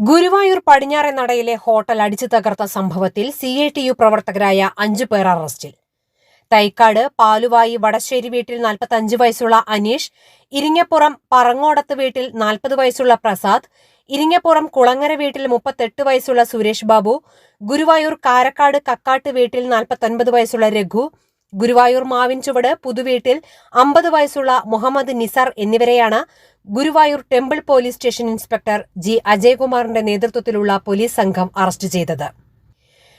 Guruvayur പടിഞ്ഞാറെ നടയിലെ hotel അടിച്ചു തകർത്ത സംഭവത്തിൽ സി ഐ ടി യു പ്രവർത്തകരായ അഞ്ചു പേർ അറസ്റ്റിൽ. തൈക്കാട് പാലുവായി വടശ്ശേരി വീട്ടിൽ നാൽപ്പത്തഞ്ച് വയസ്സുള്ള അനീഷ് ഇരിങ്ങപ്പുറം പറങ്ങോടത്ത് വീട്ടിൽ നാൽപ്പത് വയസ്സുള്ള പ്രസാദ് ഇരിങ്ങപ്പുറം കുളങ്ങര വീട്ടിൽ മുപ്പത്തെട്ട് വയസ്സുള്ള സുരേഷ് ബാബു ഗുരുവായൂർ കാരക്കാട് കക്കാട്ട് വീട്ടിൽ നാൽപ്പത്തൊൻപത് വയസ്സുള്ള രഘു ഗുരുവായൂർ മാവിൻചുവട് പുതുവീട്ടിൽ അമ്പത് വയസ്സുള്ള മുഹമ്മദ് നിസാർ എന്നിവരെയാണ് Guruvayur temple police station inspector G അജയകുമാറിന്റെ നേതൃത്വത്തിലുള്ള പോലീസ് സംഘം അറസ്റ്റ് ചെയ്തത്.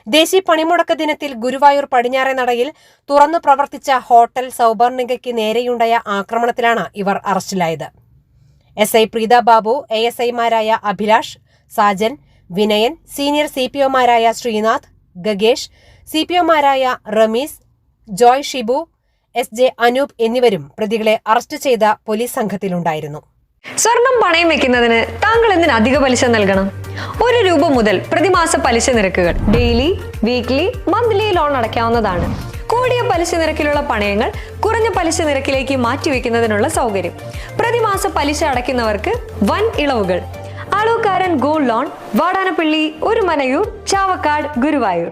ദേശീയ പണിമുടക്ക ദിനത്തിൽ ഗുരുവായൂർ പടിഞ്ഞാറെ നടയിൽ തുറന്നു പ്രവർത്തിച്ച ഹോട്ടൽ സൗപർണികയ്ക്ക് നേരെയുണ്ടായ ആക്രമണത്തിലാണ് ഇവർ അറസ്റ്റിലായത്. S I Preetha Babu A S ഐമാരായ Abhilash Sajan Vinayan senior C P ഒമാരായ Sreenath Gagesh C P ഒമാരായ റമീസ് ജോയ് ഷിബു എസ് ജെ അനൂപ് എന്നിവരും പ്രതികളെ അറസ്റ്റ് ചെയ്ത പോലീസ് സംഘത്തിലുണ്ടായിരുന്നു. സ്വർണം പണയം വെക്കുന്നതിന് താങ്കൾ എന്തിന് അധിക പലിശ നൽകണം? ഒരു രൂപ മുതൽ പ്രതിമാസ പലിശ നിരക്കുകൾ ഡെയിലി വീക്ക്ലി മന്ത്ലി ലോൺ അടയ്ക്കാവുന്നതാണ്. കൂടിയ പലിശ നിരക്കിലുള്ള പണയങ്ങൾ കുറഞ്ഞ പലിശ നിരക്കിലേക്ക് മാറ്റിവെക്കുന്നതിനുള്ള സൗകര്യം. പ്രതിമാസ പലിശ അടയ്ക്കുന്നവർക്ക് വൻ ഇളവുകൾ. അളവുകാരൻ ഗോൾഡ് ലോൺ വാടാനപ്പള്ളി ഒരു Manayur Chavakkad Guruvayur.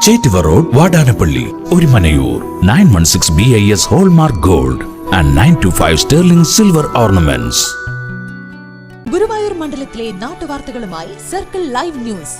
Chettuva road Vadanappally ഒരു Manayoor nine one six B I S hallmark gold and nine two five sterling silver ornaments Guruvayur മണ്ഡലത്തിലെ നാട്ടുവാർത്തകളുമായി സർക്കിൾ ലൈവ് ന്യൂസ്